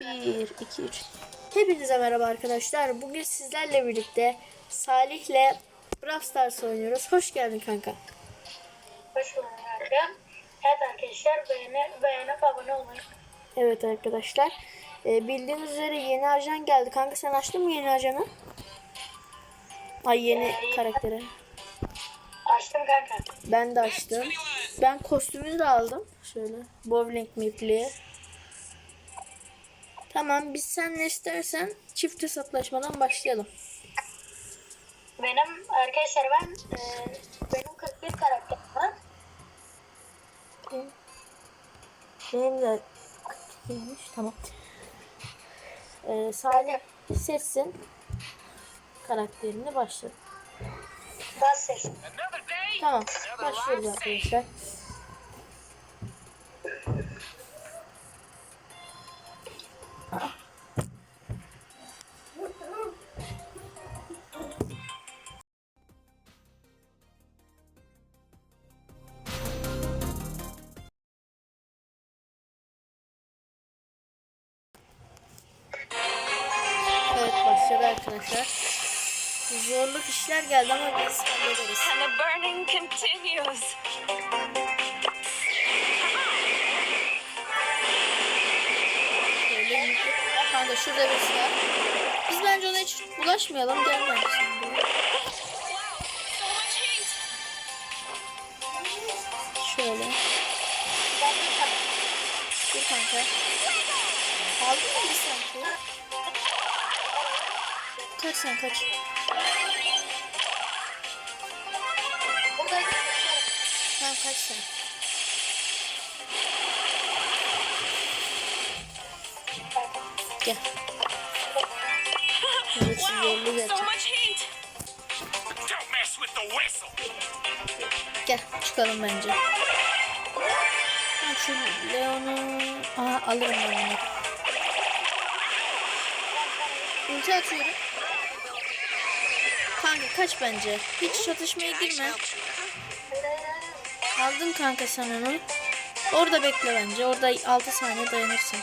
1, 2, 3. Hepinize merhaba arkadaşlar. Bugün sizlerle birlikte Salih'le Brawl Stars oynuyoruz. Hoş geldin kanka. Hoş bulduk Erkan. Evet arkadaşlar beğeni, beğenip abone olmayı. Evet arkadaşlar. Ee, bildiğiniz üzere yeni ajan geldi. Kanka sen açtın mı yeni ajanı? Ay yeni karakteri. Açtım kanka. Ben de açtım. Ben kostümünü de aldım. Şöyle. Bowling mipli. Tamam biz sen ne istersen çift hesaplaşmadan başlayalım. Benim arkadaşlar ben e, benim 41 karakterim var. Benim de kimmiş? Tamam. Ee, Salih seçsin karakterini başla. Bas seçtim. Tamam. Başlıyoruz arkadaşlar. Arkadaşlar. Zorlu işler geldi ama biz hallederiz. And the burning continues. Yükle. Kanka şurada birisi var. Biz bence ona hiç bulaşmayalım. Gel bence sen buraya. So much heat. Şöyle. Dur kanka. Aldın mı bir sanki? Kaç sen kaç. Tamam kaç sen. Gel. Burası zorlu gerçek. Gel çıkalım bence. Ha, şu Leon'u... Aa alırım ben onu. Ulti atıyorum. Kaç bence. Hiç çatışmaya girme. Aldın kanka sen onu. Orada bekle bence. Orada 6 saniye dayanırsın.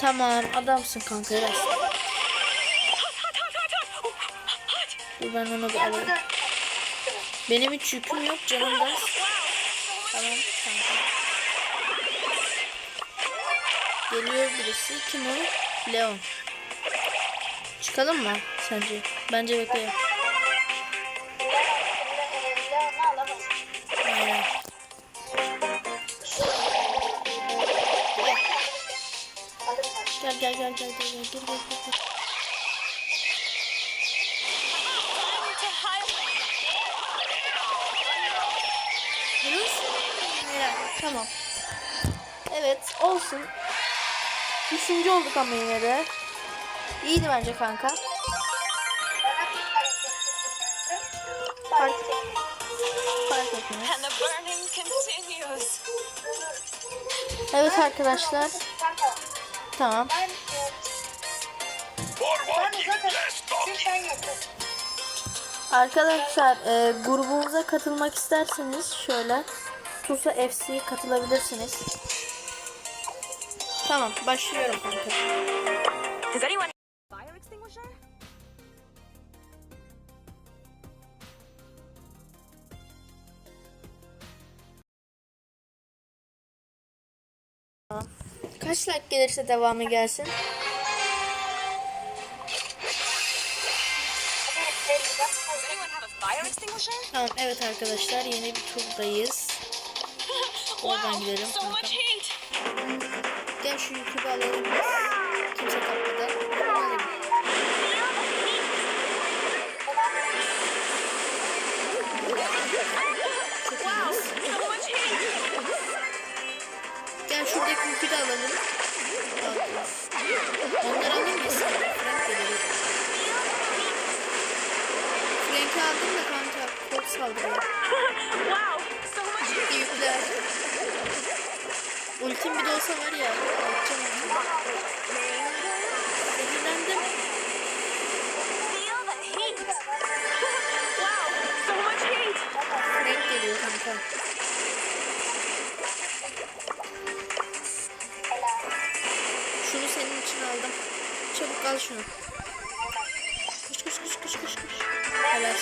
Tamam adamsın kanka. Biraz. Dur ben onu bir alayım. Benim hiç yüküm yok canım da. Tamam kanka. Geliyor birisi. Kim o? Leon. Çıkalım mı sence? Bence bekleyelim. Gel gel gel gel gel gel gel gel gel. Tamam. Evet olsun. Üçüncü olduk ama yine de. İyiydi bence kanka. Fark, fark etmez. Evet arkadaşlar. Tamam. Arkadaşlar e, grubumuza katılmak isterseniz şöyle Tusa FC'ye katılabilirsiniz. Tamam başlıyorum kanka. Kaç like gelirse devamı gelsin. Tamam evet arkadaşlar yeni bir turdayız. Oradan gidelim. Gel şu YouTube'u alalım. Kimse kapmadan. Çok iyi şuradaki yükü de alalım. Onları alayım mı? Frank geliyor. Frank'i aldım da kanka kod saldırıyor. Ciddi yükler. Ultim bir de olsa var ya. Atacağım. Zehirlendim. Şunu senin için aldım. Çabuk al şunu. Koş koş koş koş koş koş. Helal.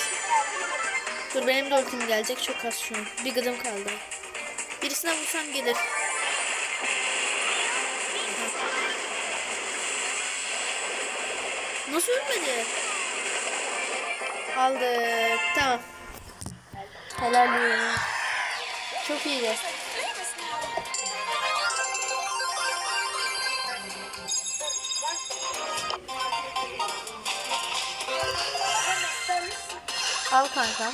Dur benim de ultim gelecek. Çok az şu. Bir gıdım kaldı. Birisine vursam gelir. Nasıl ölmedi? Aldık. Tamam. Helal. Çok iyiydi. Al kankam.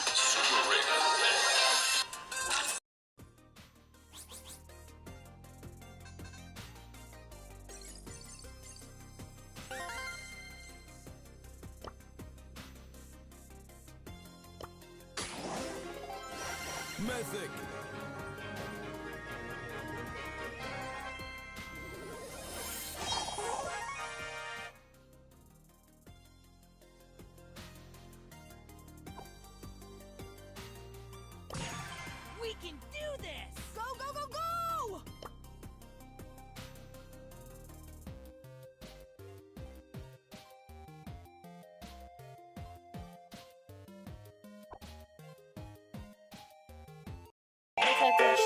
Mythic.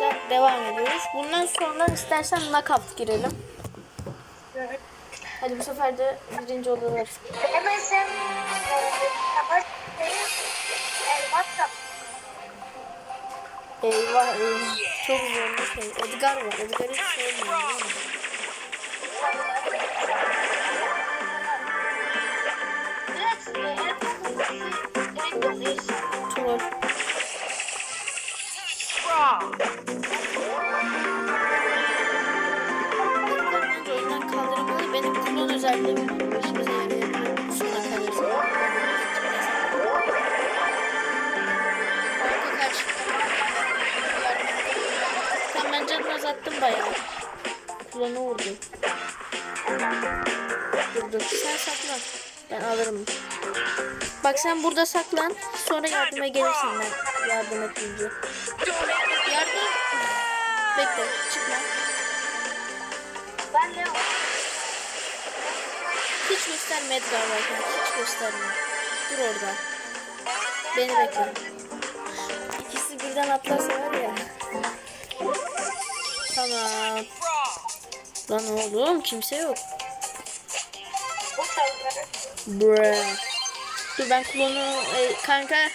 Arkadaşlar devam ediyoruz. Bundan sonra istersen knockout girelim. Hadi bu sefer de birinci olurlar. Yap. Eyvah eyvah. Çok zor bir şey. Edgar var. Edgar'ı sevmiyorum. Troll. Edgar Saklan. Ben alırım. Bak sen burada saklan. Sonra yardıma gelirsin ben yardım edince. Yardım. Bekle çıkma. Ben de Hiç gösterme Edgar varken. Hiç gösterme. Dur orada. Beni bekle. İkisi birden atlarsa var ya. Tamam. Lan oğlum kimse yok. Bruh. Dur ben klonu e, kanka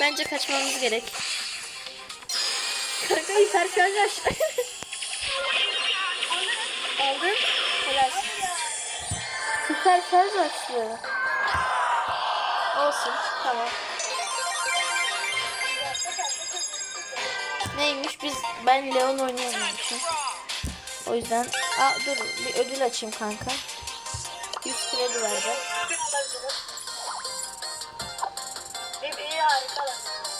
bence kaçmamız gerek. Kanka hiper şarj aç. Aldın. Helal. Hiper şarj açtı. Olsun. Tamam. Neymiş biz ben Leon oynayamıyormuşum. O yüzden aa dur bir ödül açayım kanka. 100 kredi vereceğim. alabilirim. Bir iyi harika.